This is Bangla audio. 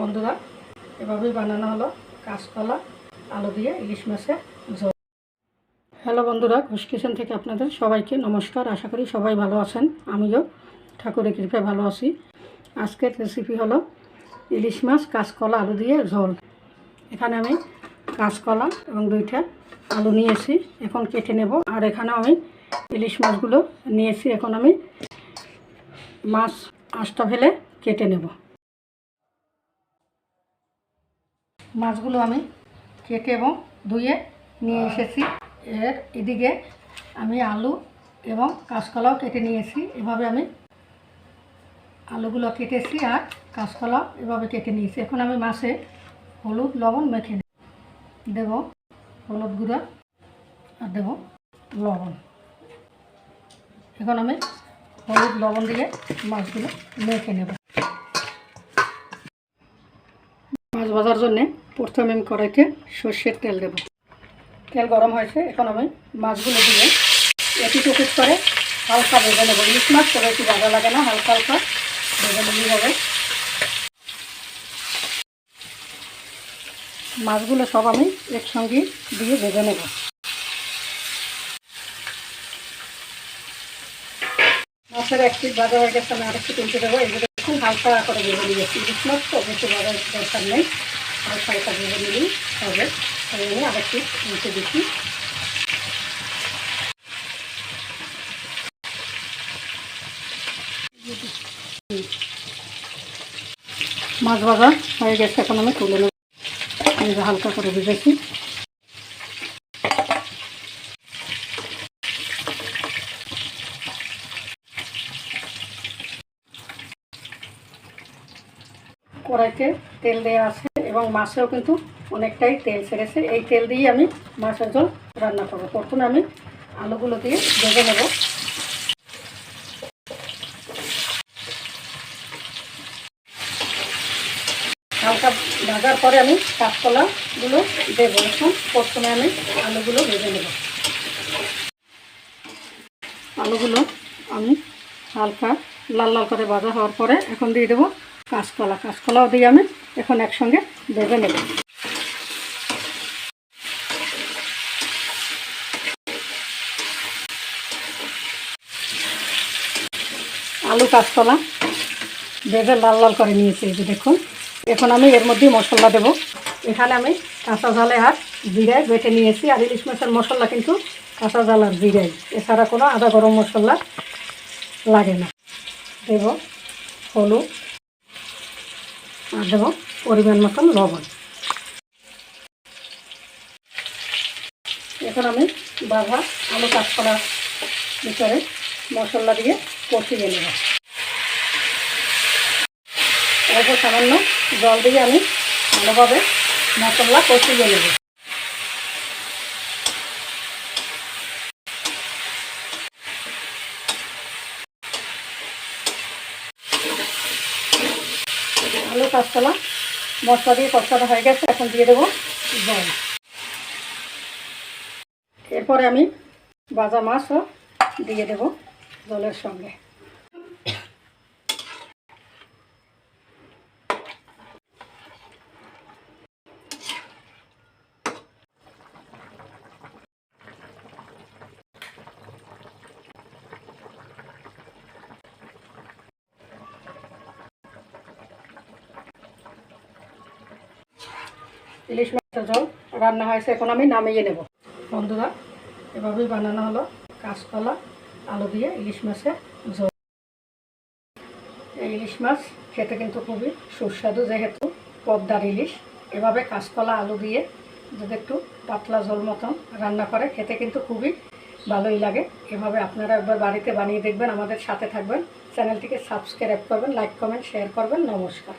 বন্ধুরা, এভাবেই বানানো হলো কাঁচকলা, আলু দিয়ে ইলিশ মাছের ঝোল। হ্যালো বন্ধুরা, ঘুষ কিচেন থেকে আপনাদের সবাইকে নমস্কার। আশা করি সবাই ভালো আছেন, আমিও ঠাকুরের কৃপায় ভালো আছি। আজকের রেসিপি হলো ইলিশ মাছ, কাঁচকলা, আলু দিয়ে ঝোল। এখানে আমি কাঁচকলা এবং দুইটা আলু নিয়েছি, এখন কেটে নেব। আর এখানে আমি ইলিশ মাছগুলো নিয়েছি, এখন আমি মাছ আঁশটা ফেলে কেটে নেব। মাছগুলো আমি কেটে এবং ধুয়ে নিয়ে এসেছি। এর এদিকে আমি আলু এবং কাঁচকলাও কেটে নিয়েছি। এভাবে আমি আলুগুলো কেটেছি আর কাঁচকলাও এভাবে কেটে নিয়েছি। এখন আমি মাছে হলুদ লবণ মেখে নেব। দেব হলুদ গুঁড়া আর দেব লবণ। এখন আমি হলুদ লবণ দিয়ে মাছগুলো মেখে নেব। মাছ ভাজার জন্যে প্রথমে আমি কড়াইতে সর্ষের তেল দেব। তেল গরম হয়েছে, এখন আমি মাছগুলো দিয়ে একই টুকুট করে হালকা ভেজে নেব। ইলিশ মাছ তবে একটু ভাজা লাগে না, হালকা হালকা ভেজে নিলেই হবে। মাছগুলো সব আমি একসঙ্গে দিয়ে ভেজে নেব। মাছের একটি হয়ে গেছে, আমি আরেকটু তুলতে দেবো। এগুলো খুব হালকা করে ভেজে নিয়েছি। মাছ তো বেশি ভাজার দরকার নেই। হালকা হালকা ভেজে নিলেই হবে। তাই আমি আরেকটু তুলতে দিচ্ছি। মাছ ভাজা হয়ে গেছে, এখন আমি তুলে নেব। হালকা করে ভেজেছি। কড়াইতে তেল দেওয়া আছে এবং মাছেও কিন্তু অনেকটাই তেল ছেড়েছে। এই তেল দিয়ে আমি মাছের জল রান্না করব। প্রথমে আমি আলুগুলো দিয়ে ভেজে নেব। হালকা ভাজার পরে আমি কাঁচকলাগুলো দেবো। এখন প্রথমে আমি আলুগুলো ভেজে নেব। আলুগুলো আমি হালকা লাল লাল করে ভাজা হওয়ার পরে এখন দিয়ে দেবো কাঁচকলা, কাঁচকলাও দিয়ে আমি এখন একসঙ্গে ভেজে নেব। আলু কাঁচকলা ভেজে লাল লাল করে নিয়েছি যে দেখুন। এখন আমি এর মধ্যে মশলা দেব। এখানে আমি কাঁচা ঝালে আর জিরায় বেটে নিয়েছি, আর ইলিশ মাছের মশলা কিন্তু কাঁচা ঝাল আর জিরাই এছাড়া কোনো আদা গরম মশলা লাগে না। দেব হলুদ আর দেব, পরিমাণ মতন লবণ। এখন আমি বাঘা আলু কাঁচকলার ভিতরে মশলা দিয়ে কষিয়ে নেব। অল্প সামান্য জল দিয়ে আমি ভালোভাবে মশলা কষিয়ে নেব আলু কাঁচকলা মশলা দিয়ে কষাটা হয়ে গেছে, এখন দিয়ে দেবো জল। এরপরে আমি ভাজা মাছও দিয়ে দেবো জলের সঙ্গে। ইলিশ মাছের ঝোল রান্না হয়েছে। এখন আমি নামিয়ে নেব। বন্ধুরা, এভাবেই বানানো হলো কাঁচকলা, আলু দিয়ে ইলিশ মাছের ঝোল। এই ইলিশ মাছ খেতে কিন্তু খুবই সুস্বাদু, যেহেতু পদ্মার ইলিশ। এভাবে কাঁচকলা, আলু দিয়ে যদি একটু পাতলা ঝোল মতন রান্না করে, খেতে কিন্তু খুবই ভালোই লাগে। এভাবে আপনারা একবার বাড়িতে বানিয়ে দেখবেন, আমাদের সাথে থাকবেন। চ্যানেলটিকে সাবস্ক্রাইব করবেন, লাইক, কমেন্ট, শেয়ার করবেন। নমস্কার।